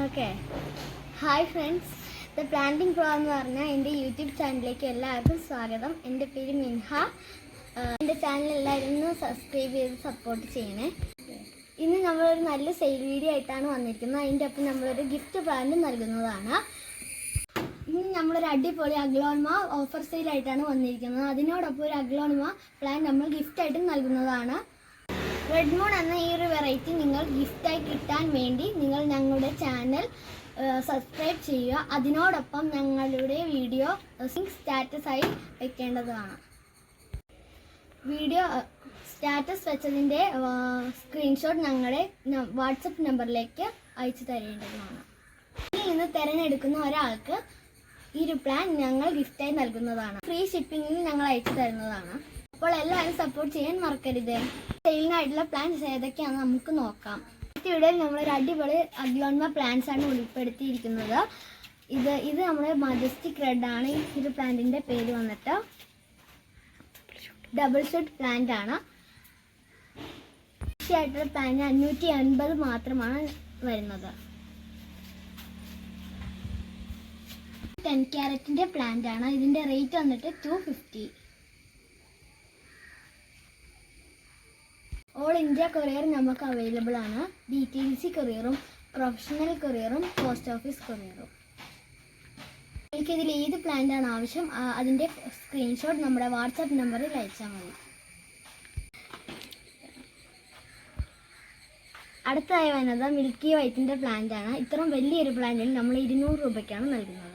Okay hi friends the planting pro എന്ന് പറഞ്ഞാൽ എന്റെ യൂട്യൂബ് ചാനലിലേക്ക് എല്ലാവർക്കും സ്വാഗതം. എന്റെ പേര് മിൻഹ. എന്റെ ചാനൽ എല്ലാവരും സബ്സ്ക്രൈബ് ചെയ്ത് സപ്പോർട്ട് ചെയ്യണേ. ഇന്ന് നമ്മളൊരു നല്ല സെയിൽ വീഡിയോ ആയിട്ടാണ് വന്നിരിക്കുന്നത്. അതിന്റെ ഒപ്പം നമ്മളൊരു ഗിഫ്റ്റ് പ്ലാന്റ് നൽകുന്നതാണ്. ഇന്ന് നമ്മളൊരു അടിപൊളി അഗ്ലോൺമ ഓഫർ സെയിലായിട്ടാണ് വന്നിരിക്കുന്നത്. അതിനോടൊപ്പം ഒരു അഗ്ലോൺമ പ്ലാൻ നമ്മൾ ഗിഫ്റ്റായിട്ടും നൽകുന്നതാണ്. റെഡ് മൂൺ എന്ന ഈ ഒരു വെറൈറ്റി നിങ്ങൾ ഗിഫ്റ്റായി കിട്ടാൻ വേണ്ടി നിങ്ങൾ ഞങ്ങളുടെ ചാനൽ സബ്സ്ക്രൈബ് ചെയ്യുക. അതിനോടൊപ്പം ഞങ്ങളുടെ വീഡിയോ സ്റ്റാറ്റസ് ആയി വെക്കേണ്ടതാണ് വീഡിയോ സ്റ്റാറ്റസ് വെച്ചതിന്റെ സ്ക്രീൻഷോട്ട് ഞങ്ങളുടെ വാട്സപ്പ് നമ്പറിലേക്ക് അയച്ചു തരേണ്ടതാണ് ഇനി നിന്ന് തിരഞ്ഞെടുക്കുന്ന ഒരാൾക്ക് ഈ ഒരു പ്ലാൻ ഞങ്ങൾ ഗിഫ്റ്റായി നൽകുന്നതാണ്. ഫ്രീ ഷിപ്പിംഗിൽ ഞങ്ങൾ അയച്ചു തരുന്നതാണ്. അപ്പോൾ എല്ലാവരും സപ്പോർട്ട് ചെയ്യാൻ മറക്കരുത്. സെയിലിനായിട്ടുള്ള പ്ലാൻസ് ഏതൊക്കെയാണ് നമുക്ക് നോക്കാം. ഇവിടെ ഒരു അടിപൊളി അഗ്ലോൺമ പ്ലാന്റ്സ് ആണ് ഉൾപ്പെടുത്തിയിരിക്കുന്നത്. ഇത് ഇത് നമ്മുടെ മജസ്റ്റിക് റെഡ് ആണ്. ഒരു പ്ലാന്റിന്റെ പേര് വന്നിട്ട് ഡബിൾ ഷൂട്ട് പ്ലാന്റ് ആണ്. ആയിട്ടുള്ള പ്ലാന്റ് അഞ്ഞൂറ്റി അൻപത് മാത്രമാണ് വരുന്നത്. ടെൻ ക്യാരറ്റിന്റെ പ്ലാന്റ് ആണ്. ഇതിന്റെ റേറ്റ് വന്നിട്ട് two fifty all India courier നമുക്ക് അവൈലബിൾ ആണ്. ഡി ടി സി കൊറിയറും പ്രൊഫഷണൽ കൊറിയറും പോസ്റ്റ് ഓഫീസ് കൊറിയറും എനിക്കിതിൽ ഏത് പ്ലാന്റാണ് ആവശ്യം? അതിന്റെ സ്ക്രീൻഷോട്ട് നമ്മുടെ വാട്സാപ്പ് നമ്പറിൽ അയച്ചാൽ മതി. അടുത്തായി വരുന്നത് മിൽക്കി വൈറ്റിന്റെ പ്ലാന്റ് ആണ്. ഇത്രയും വലിയൊരു പ്ലാന്റിൽ നമ്മൾ ഇരുന്നൂറ് രൂപയ്ക്കാണ് നൽകുന്നത്.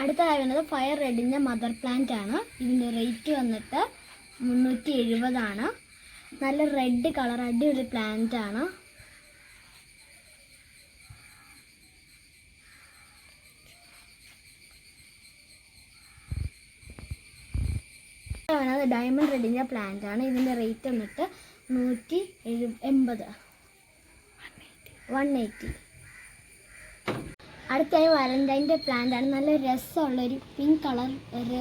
അടുത്തതായി വരുന്നത് ഫയർ റെഡിന്റെ മദർ പ്ലാന്റ് ആണ്. ഇതിന്റെ റേറ്റ് വന്നിട്ട് മുന്നൂറ്റി എഴുപതാണ് നല്ല റെഡ് കളർ അടിപൊളി പ്ലാന്റ് ആണ്. വേണത് ഡയമണ്ട് റെഡിന്റെ പ്ലാന്റ് ആണ്. ഇതിന്റെ റേറ്റ് വന്നിട്ട് നൂറ്റി എഴു എൺപത് വൺ എയ്റ്റി അടുത്തായി വാലന്റൈന്റെ പ്ലാന്റ് ആണ്. നല്ല രസമുള്ള ഒരു പിങ്ക് കളർ ഒരു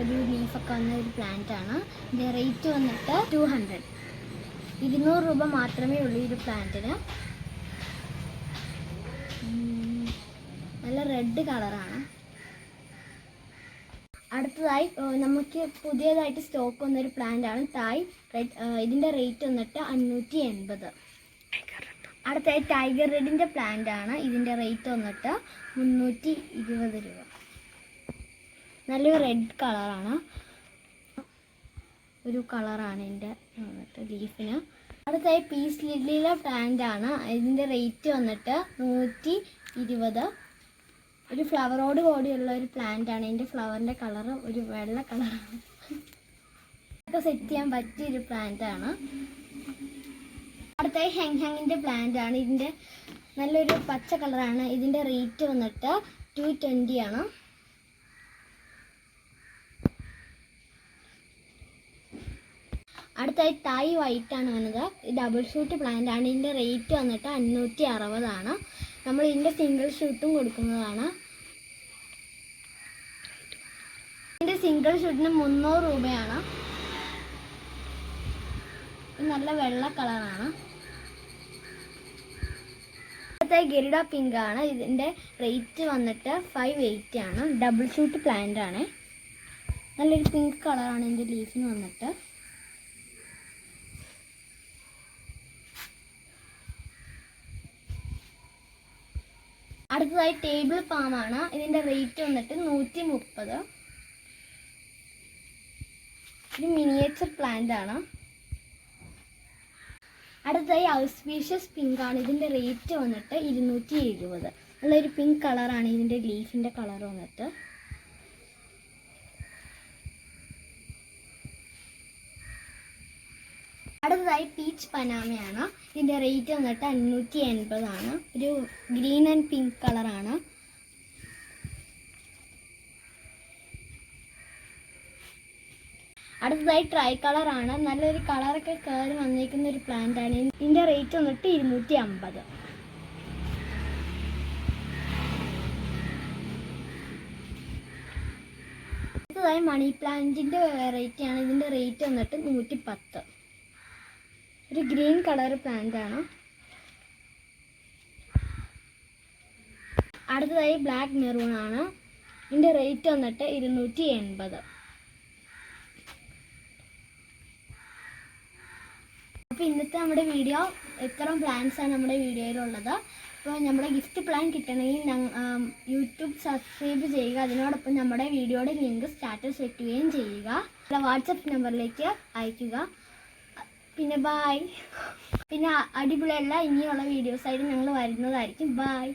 ഒരു ലീഫൊക്കെ വന്ന ഒരു പ്ലാന്റ് ആണ്. ഇതിന്റെ റേറ്റ് വന്നിട്ട് ടു ഹൺഡ്രഡ് ഇരുന്നൂറ് രൂപ മാത്രമേ ഉള്ളൂ ഈ ഒരു പ്ലാന്റിന് നല്ല റെഡ് കളറാണ് അടുത്തതായി നമുക്ക് പുതിയതായിട്ട് സ്റ്റോക്ക് വന്നൊരു പ്ലാന്റ് ആണ്. തായ് റെഡ് ഇതിന്റെ റേറ്റ് വന്നിട്ട് അഞ്ഞൂറ്റി എൺപത്. അടുത്തായി ടൈഗർ റെഡിന്റെ പ്ലാന്റ് ആണ്. ഇതിന്റെ റേറ്റ് വന്നിട്ട് മുന്നൂറ്റി ഇരുപത് രൂപ. നല്ലൊരു റെഡ് കളറാണ് ഒരു കളറാണ് എന്റെ വന്നിട്ട് ലീഫിന് അടുത്തായി പീസ് ലില്ലിയിലെ പ്ലാന്റ് ആണ്. ഇതിന്റെ റേറ്റ് വന്നിട്ട് നൂറ്റി ഇരുപത് ഒരു ഫ്ലവറോട് കൂടിയുള്ള ഒരു പ്ലാന്റ് ആണ്. ഇതിന്റെ ഫ്ലവറിന്റെ കളർ ഒരു വെള്ള കളറാണ് ഒക്കെ സെറ്റ് ചെയ്യാൻ പറ്റിയ ഒരു പ്ലാന്റ് ആണ്. അടുത്തായി ഹെങ് ഹെങ്ങിന്റെ പ്ലാന്റ് ആണ്. ഇതിന്റെ നല്ലൊരു പച്ച കളറാണ് ഇതിന്റെ റേറ്റ് വന്നിട്ട് ടു ട്വന്റി ആണ്. അടുത്തായി തായ് വൈറ്റ് ആണ് വന്നത്. ഡബിൾ ഷൂട്ട് പ്ലാന്റ് ആണ്. ഇതിന്റെ റേറ്റ് വന്നിട്ട് അഞ്ഞൂറ്റി അറുപതാണ് നമ്മൾ ഇതിന്റെ സിംഗിൾ ഷൂട്ടും കൊടുക്കുന്നതാണ്. ഇതിന്റെ സിംഗിൾ ഷൂട്ടിന് മുന്നൂറ് രൂപയാണ്. നല്ല വെള്ള കളറാണ് അടുത്ത ഗരുഡ പിങ്ക് ആണ്. ഇതിന്റെ റേറ്റ് വന്നിട്ട് ഫൈവ് എയ്റ്റി ആണ്. ഡബിൾ ഷൂട്ട് പ്ലാന്റ് ആണ്. നല്ലൊരു പിങ്ക് കളറാണ് ഇതിന്റെ ലീഫിന് വന്നിട്ട്. അടുത്തതായി ടേബിൾ പാമാണ് ഇതിന്റെ റേറ്റ് വന്നിട്ട് നൂറ്റി മുപ്പത് ഒരു മിനിയേച്ചർ പ്ലാന്റ് ആണ്. അടുത്തതായി ഔസ്പീഷ്യസ് പിങ്ക് ആണ്. ഇതിന്റെ റേറ്റ് വന്നിട്ട് ഇരുന്നൂറ്റി എഴുപത് നല്ലൊരു പിങ്ക് കളറാണ് ഇതിന്റെ ലീഫിന്റെ കളർ വന്നിട്ട്. അടുത്തതായി പീച്ച് പനാമയാണ്. ഇതിന്റെ റേറ്റ് വന്നിട്ട് അഞ്ഞൂറ്റി എൺപതാണ് ഒരു ഗ്രീൻ ആൻഡ് പിങ്ക് കളറാണ് അടുത്തതായി ട്രൈ കളർ ആണ്. നല്ലൊരു കളറൊക്കെ കയറി വന്നിരിക്കുന്ന ഒരു പ്ലാന്റ് ആണ്. ഇതിന്റെ റേറ്റ് വന്നിട്ട് ഇരുന്നൂറ്റി അമ്പത് അടുത്തതായി മണി പ്ലാന്റിന്റെ വെറൈറ്റി ആണ്. ഇതിന്റെ റേറ്റ് വന്നിട്ട് നൂറ്റി പത്ത് ഒരു ഗ്രീൻ കളർ പ്ലാന്റ് ആണ്. അടുത്തതായി ബ്ലാക്ക് മെറൂൺ ആണ്. ഇതിന്റെ റേറ്റ് വന്നിട്ട് ഇരുന്നൂറ്റി എൺപത് അപ്പോൾ ഇന്നത്തെ നമ്മുടെ വീഡിയോ ഇത്രയും പ്ലാൻസ് ആണ് നമ്മുടെ വീഡിയോയിലുള്ളത്. അപ്പോൾ നമ്മുടെ ഗിഫ്റ്റ് പ്ലാൻ കിട്ടണമെങ്കിൽ യൂട്യൂബ് സബ്സ്ക്രൈബ് ചെയ്യുക. അതിനോടൊപ്പം നമ്മുടെ വീഡിയോയുടെ ലിങ്ക് സ്റ്റാറ്റസ് വെക്കുകയും ചെയ്യുക. വാട്സപ്പ് നമ്പറിലേക്ക് അയയ്ക്കുക. പിന്നെ ബായ് പിന്നെ അടിപൊളിയുള്ള ഇനിയുള്ള വീഡിയോസായിട്ട് ഞങ്ങൾ വരുന്നതായിരിക്കും. ബായ്